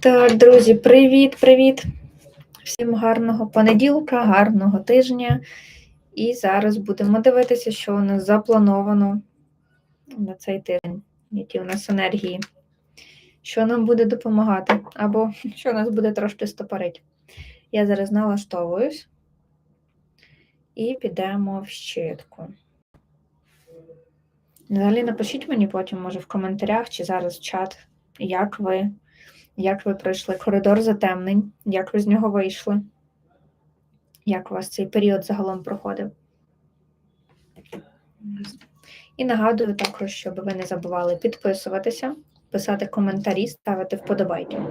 Так, друзі, привіт-привіт! Всім гарного понеділка, гарного тижня. І зараз будемо дивитися, що у нас заплановано на цей тиждень, які у нас енергії, що нам буде допомагати, або що нас буде трошки стопорить. Я зараз налаштовуюсь і підемо в щитку. Взагалі напишіть мені потім, може, в коментарях чи зараз в чат, як ви. Як ви пройшли коридор затемнень? Як ви з нього вийшли? Як у вас цей період загалом проходив? І нагадую також, щоб ви не забували підписуватися, писати коментарі, ставити вподобайки.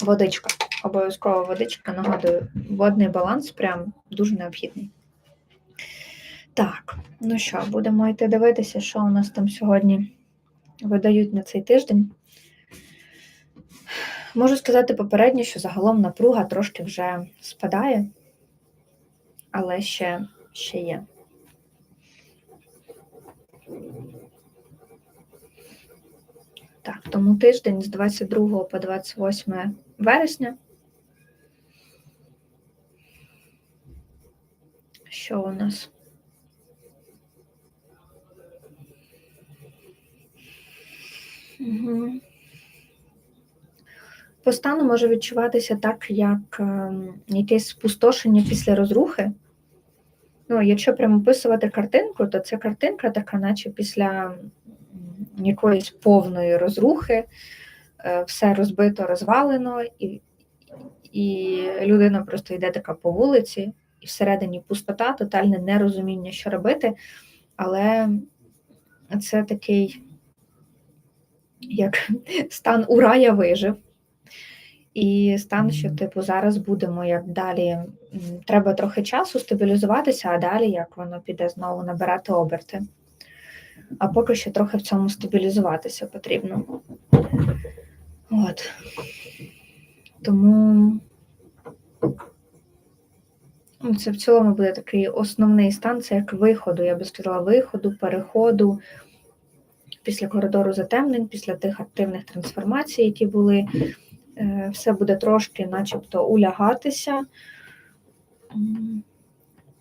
Водичка. Обов'язково водичка, нагадую, водний баланс прям дуже необхідний. Так, ну що, будемо йти дивитися, що у нас там сьогодні видають на цей тиждень. Можу сказати попередньо, що загалом напруга трошки вже спадає, але ще, ще є. Так, тому тиждень з 22 по 28 вересня. Що у нас? Угу. По стану може відчуватися так, як е, якесь спустошення після розрухи. Ну, якщо прямо описувати картинку, то це картинка така, наче після якоїсь повної розрухи, е, все розбито, розвалено, і і людина просто йде така по вулиці, і всередині пустота, тотальне нерозуміння, що робити. Але це такий як стан ура я вижив. І стан, що, типу, зараз будемо як далі. Треба трохи часу стабілізуватися, а далі як воно піде знову набирати оберти. А поки що трохи в цьому стабілізуватися потрібно. От. Тому ну, це в цілому буде такий основний стан, це як виходу, я би сказала, виходу, переходу після коридору затемнень, після тих активних трансформацій, які були, е, все буде трошки, начебто, улягатися,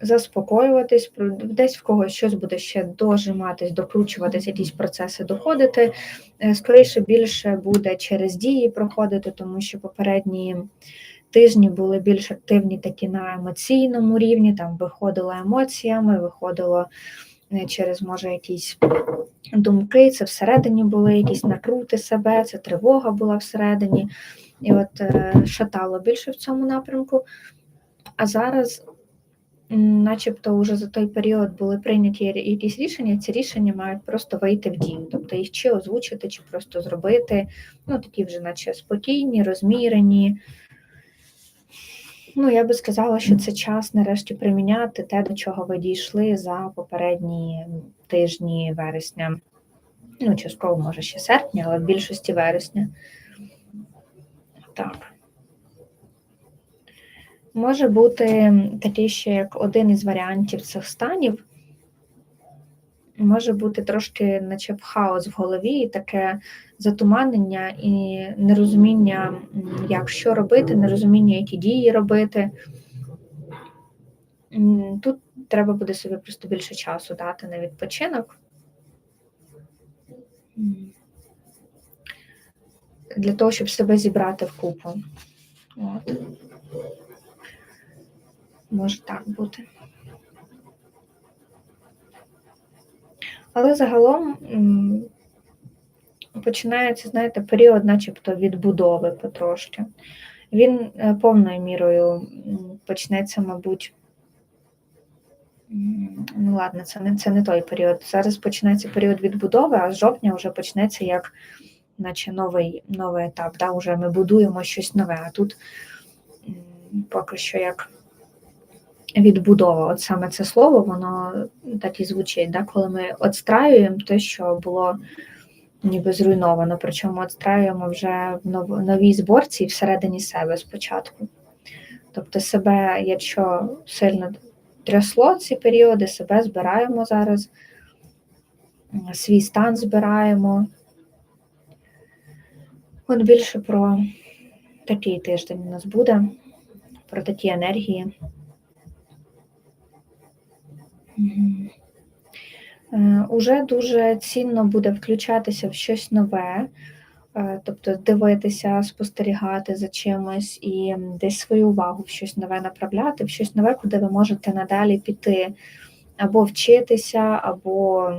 заспокоюватись, десь в когось щось буде ще дожиматись, докручуватись, якісь процеси доходити. Е, скоріше більше буде через дії проходити, тому що попередні. Тижні були більш активні такі на емоційному рівні, там виходило емоціями, виходило через, може, якісь думки, це всередині були якісь накрути себе, це тривога була всередині, і от е, шатало більше в цьому напрямку. А зараз, начебто, вже за той період були прийняті якісь рішення, ці рішення мають просто вийти в дію, тобто їх чи озвучити, чи просто зробити. Ну, такі вже, наче спокійні, розмірені. Ну, я би сказала, що це час нарешті приміняти те, до чого ви дійшли за попередні тижні вересня. Ну, частково, може, ще серпня, але в більшості вересня. Так. Може бути такий ще як один із варіантів цих станів. Може бути трошки, наче хаос в голові, і таке затуманення і нерозуміння, як що робити, нерозуміння, які дії робити. Тут треба буде собі просто більше часу дати на відпочинок. Для того, щоб себе зібрати в купу. От. Може так бути. Але загалом починається, знаєте, період, начебто, відбудови потрошки. Він е, повною мірою почнеться, мабуть. Ну, ладно, це не це не той період. Зараз почнеться період відбудови, а з жовтня вже почнеться як наче новий новий етап. Да? Уже ми будуємо щось нове. А тут поки що як відбудова. От саме це слово, воно так і звучить, да? коли ми отстраюємо те, що було ніби зруйновано, причому отстраюємо вже в новій зборці всередині себе спочатку. Тобто себе, якщо сильно трясло ці періоди, себе збираємо зараз, свій стан збираємо, От більше про такий тиждень у нас буде, про такі енергії. Е, Уже дуже цінно буде включатися в щось нове, е, тобто дивитися, спостерігати за чимось і десь свою увагу в щось нове направляти, в щось нове, куди ви можете надалі піти, або вчитися, або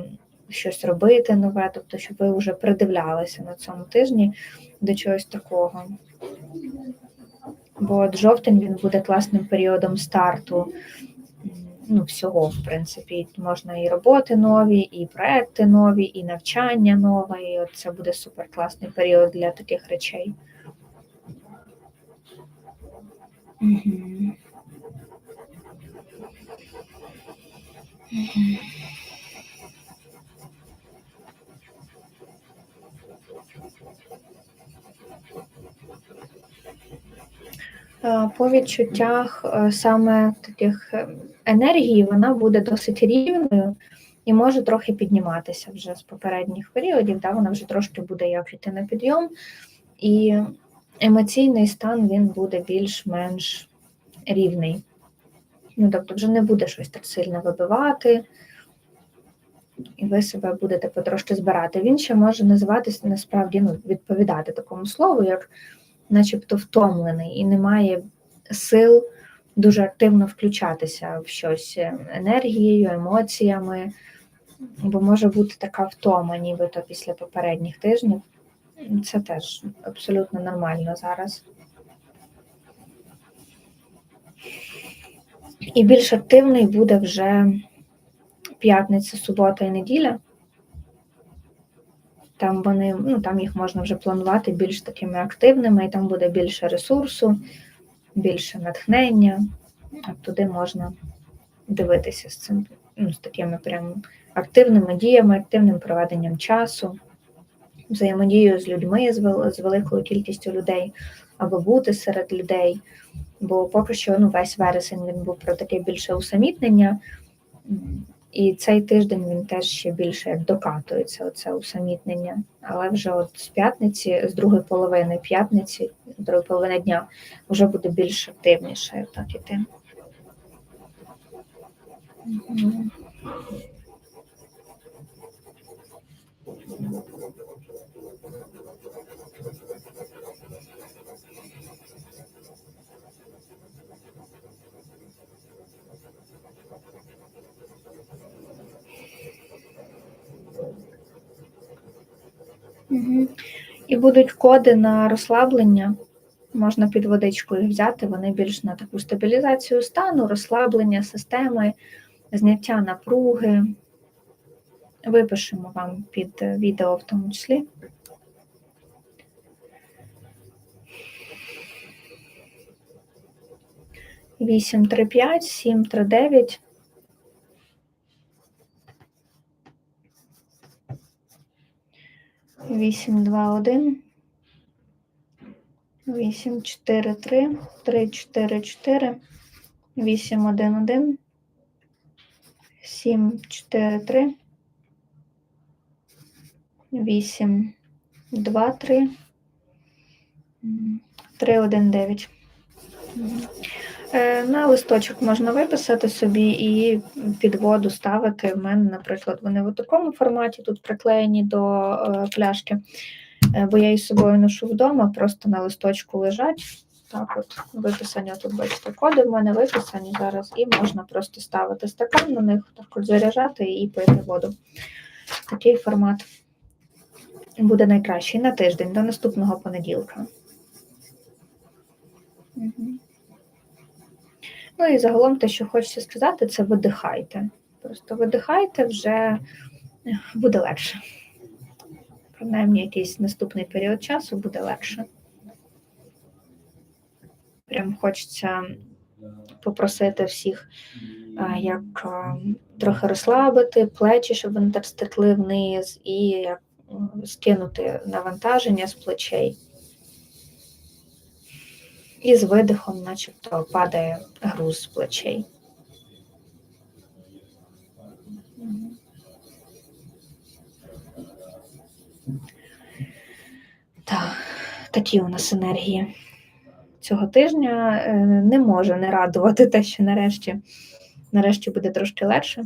щось робити нове, тобто, щоб ви вже придивлялися на цьому тижні до чогось такого. Бо от жовтень він буде класним періодом старту ну, всього, в принципі. Можна і роботи нові, і проекти нові, і навчання нове. І от це буде супер класний період для таких речей. Е, По відчуттях е, саме таких е, енергій вона буде досить рівною і може трохи підніматися вже з попередніх періодів. Да, вона вже трошки буде як йти на підйом, і емоційний стан він буде більш-менш рівний. Ну, тобто, вже не буде щось так сильно вибивати, і ви себе будете потрошки збирати. Він ще може називатися насправді ну, відповідати такому слову, як начебто втомлений і не має сил дуже активно включатися в щось енергією, емоціями, бо може бути така втома, нібито після попередніх тижнів. Це теж абсолютно нормально зараз. І більш активний буде вже п'ятниця, субота і неділя. Там вони, ну там їх можна вже планувати більш такими активними, і там буде більше ресурсу, більше натхнення. От туди можна дивитися з цим, ну, з такими прям активними діями, активним проведенням часу, взаємодією з людьми, з, вел- з великою кількістю людей, або бути серед людей. Бо поки що ну, весь вересень він був про таке більше усамітнення. І цей тиждень він теж ще більше як докатується, оце усамітнення. Але вже от з п'ятниці, з другої половини п'ятниці, другої половини дня, вже буде більш активніше так іти. І будуть коди на розслаблення. Можна під водичку їх взяти, вони більш на таку стабілізацію стану, розслаблення системи, зняття напруги. Випишемо вам під е, відео в тому числі. Вісім три п'ять, сім три дев'ять. Вісім два один. Вісім чотири три, три чотири чотири, вісім один один, сім чотири три, вісім два три, м, три один дев'ять. Мгм. Е, На листочок можна виписати собі і під воду ставити. У мене, наприклад, вони в такому форматі тут приклеєні до е, пляшки, Е, бо я їх з собою ношу вдома, просто на листочку лежать. Так, от виписані, тут бачите, коди в мене виписані зараз, і можна просто ставити стакан на них, так от заряджати і пити воду. Такий формат буде найкращий на тиждень до наступного понеділка. Ну і загалом те, що хочеться сказати, це видихайте. Просто видихайте, вже буде легше. Принаймні, якийсь наступний період часу буде легше. Прям хочеться попросити всіх, як трохи розслабити плечі, щоб вони так стекли вниз, і як скинути навантаження з плечей. І з видихом, начебто, падає груз з плечей. Так, такі у нас енергії цього тижня. Е, Не може не радувати те, що нарешті, нарешті буде трошки легше.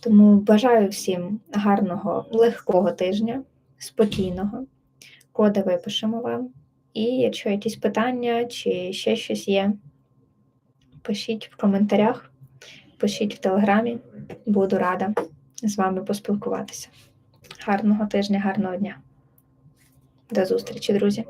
Тому бажаю всім гарного, легкого тижня, спокійного. Коди випишемо вам. І якщо якісь питання чи ще щось є, пишіть в коментарях, пишіть в телеграмі. Буду рада з вами поспілкуватися. Гарного тижня, гарного дня. До зустрічі, друзі!